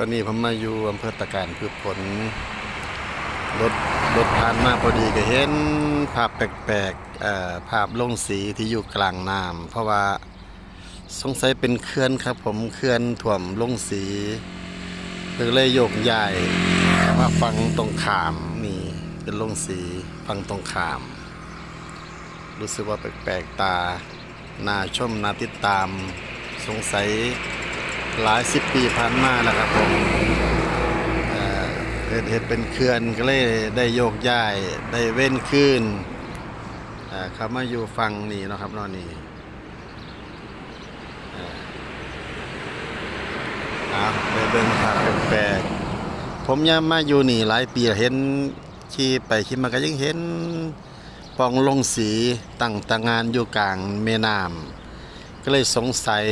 อนนี้ผมมาอยู่อำเภอตะการพืชผลรถรถผ่านมาพอดีก็เห็นภาพแปลกๆภาพลงสีที่อยู่กลางน้ำเพราะว่าสงสัยเป็นเขื่อนครับ ผมเขื่อนถ่วมลงสีเลยเลยโยกย้ายมาฟังตรงขามนี่เป็นลงสีฟังตรงขาม รู้สึกว่าแปลกๆตาน่าชมน่าติดตามสงสัย หลายสิบปีผ่านมาแล้วครับผมเอ่อเห็ดเห็ดเป็นเขื่อนก็เลยได้โยกย้ายได้เว้นขึ้นเขามาอยู่ฟังนี่นะครับนอนนี่เอ่อเอาไปเบิ่งภาพแปลกๆผมยังมาอยู่นี่หลายปีเห็นขี่ไปขี่มาก็ยังเห็นปองลงสีตั้งตางานอยู่กลางแม่น้ำก็เลยสงสัย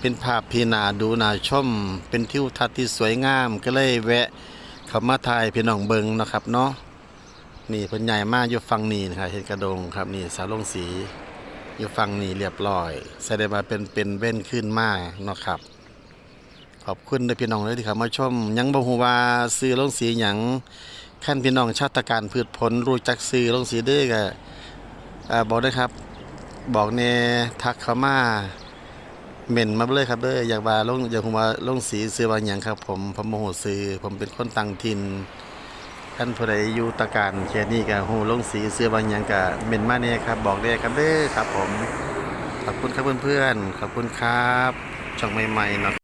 เป็นภาพพีนาดูนาชม เป็นทิวทัศน์ที่สวยงามก็เลยแวะเข้ามาถ่ายพี่น้องเบิงนะครับเนาะนี่เพิ่นใหญ่มากอยู่ฝั่งนี้นะครับเห็นกระดงครับนี่สาวลงสีอยู่ฝั่งนี้เรียบร้อยแสดงว่าเป็นเป็นเว้นขึ้นมากนะครับ ขอบคุณด้วยพี่น้องเลยที่เข้ามาชม ยังบ่ฮู้ว่าซื้อลงสีหยังขั้นพี่น้องชาติการพืชผลรู้จักซื้อลงสีเด้อก็อ่าบอกได้ครับ บอกแน่ทักเข้ามา เม่นมาเลยครับเด้ออยากว่าลงอยากว่าลงสีซื้อว่าหยางครับ ผมผมโมโหซื้อผมเป็นคนต่างถิ่นท่านผู้ใดอยู่ตะการแค่นี้ก็ฮู้ลงสีซื้อว่าหยางก็เม่นมาเนี่ยครับ บอกได้ครับเด้อครับ ผมขอบคุณครับเพื่อนๆขอบคุณครับช่องใหม่ๆเนาะ